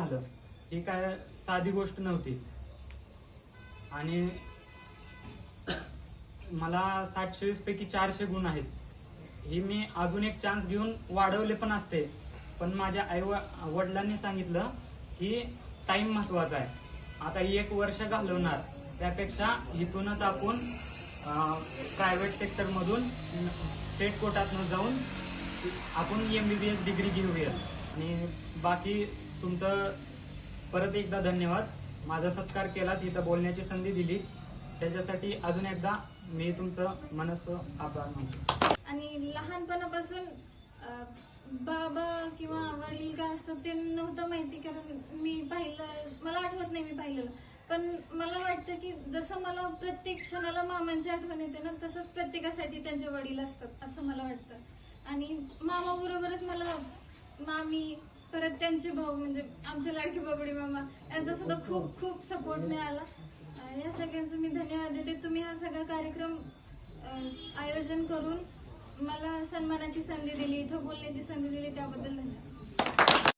झालं. हे काय साधी गोष्ट नव्हती. आणि मला सातशे वीस पैकी चारशे गुण आहेत. ही मी अजून एक चान्स घेऊन वाढवले पण असते. पण माझ्या आई वडिलांनी सांगितलं की टाइम महत्त्वाचा आहे. आता एक वर्ष घालवणार. त्यापेक्षा इथूनच आपण प्रायव्हेट सेक्टर मधून स्टेट कोर्टात जाऊन आपण M B B S degree घेऊया. आणि बाकी तुमचं परत एकदा धन्यवाद. माझा सत्कार केला तिथं बोलण्याची संधी दिली. त्याच्यासाठी अजून एकदा मी तुमचं मनस आभार मानतो. आणि लहानपणापासून बाबा किंवा वडील काय असतात ते नव्हतं माहिती कारण मी पाहिलं मला आठवत नाही मी पाहिलेलं. पण मला वाटतं की जसं मला प्रत्येक क्षणाला मामांची आठवण येते ना तसंच प्रत्येकासाठी त्यांचे वडील असतात असं मला वाटतं. आणि मामा बरोबरच मला मामी परत त्यांचे भाऊ म्हणजे आमच्या लाडकी बाबडी मामा यांचा सुद्धा खूप खूप सपोर्ट मिळाला. या सगळ्यांचं मी धन्यवाद देते. तुम्ही हा सगळा कार्यक्रम आयोजन करून मला सन्मानाची संधी दिली इथं बोलण्याची संधी दिली त्याबद्दल धन्यवाद.